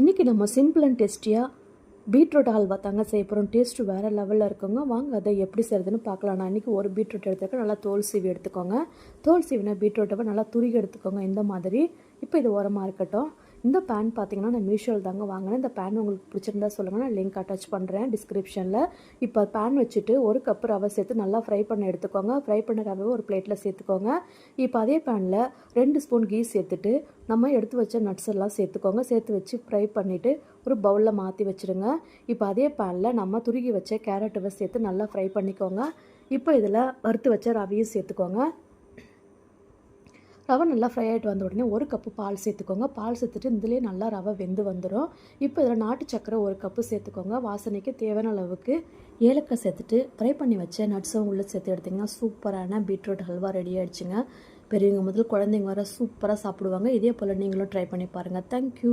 இன்றைக்கி நம்ம simple and டேஸ்டியாக பீட்ரூட் ஹல்வா தாங்க செய்ய போகிறோம் டேஸ்ட்டு வேறு லெவலில் இருக்குங்க. வாங்க அதை எப்படி செய்கிறதுன்னு பார்க்கலாம். நான் இன்றைக்கி ஒரு பீட்ரூட் எடுத்துருக்கேன். நல்லா தோல் சீவி எடுத்துக்கோங்க. தோல் சீவினா பீட்ரூட்டை நல்லா துருகி எடுத்துக்கோங்க. இந்த மாதிரி இப்போ இது உரமாக இருக்கட்டும். இந்த பேன் பார்த்தீங்கன்னா நான் மீஷோவில் தாங்க வாங்கினேன். இந்த பேன் உங்களுக்கு பிடிச்சிருந்தா சொல்லுங்கள் நான் லிங்க் அட்டாச் பண்ணுறேன் டிஸ்கிரிப்ஷனில் இப்போ பேன் வச்சுட்டு ஒரு கப் ரவை சேர்த்து நல்லா ஃப்ரை பண்ண எடுத்துக்கோங்க. ஃப்ரை பண்ண ரவை ஒரு பிளேட்டில் சேர்த்துக்கோங்க. இப்போ அதே பேனில் ரெண்டு ஸ்பூன் கீ சேர்த்துட்டு நம்ம எடுத்து வச்ச நட்ஸ் எல்லாம் சேர்த்துக்கோங்க. சேர்த்து வச்சு ஃப்ரை பண்ணிவிட்டு ஒரு பவுலில் மாற்றி வச்சுருங்க. இப்போ அதே பேனில் நம்ம துருகி வச்ச கேரட்டுவை சேர்த்து நல்லா ஃப்ரை பண்ணிக்கோங்க. இப்போ இதில் வறுத்து வச்ச ரவையும் சேர்த்துக்கோங்க. ரவை நல்லா ஃப்ரை ஆகிட்டு வந்த உடனே ஒரு கப்பு பால் சேர்த்துக்கோங்க. பால் சேர்த்துட்டு இதுலேயே நல்லா ரவை வெந்து வந்துடும் இப்போ இதில் நாட்டு சக்கரை ஒரு கப்பு சேர்த்துக்கோங்க. வாசனைக்கு தேவையான அளவுக்கு ஏலக்காய் சேர்த்துட்டு ஃப்ரை பண்ணி வச்ச நட்ஸும் உள்ளே சேர்த்து எடுத்திங்கன்னா சூப்பரான பீட்ரூட் ஹல்வா ரெடி ஆகிடுச்சுங்க பெரியவங்க முதல் குழந்தைங்க வர சூப்பராக சாப்பிடுவாங்க. இதே போல் நீங்களும் ட்ரை பண்ணி பாருங்கள் தேங்க்யூ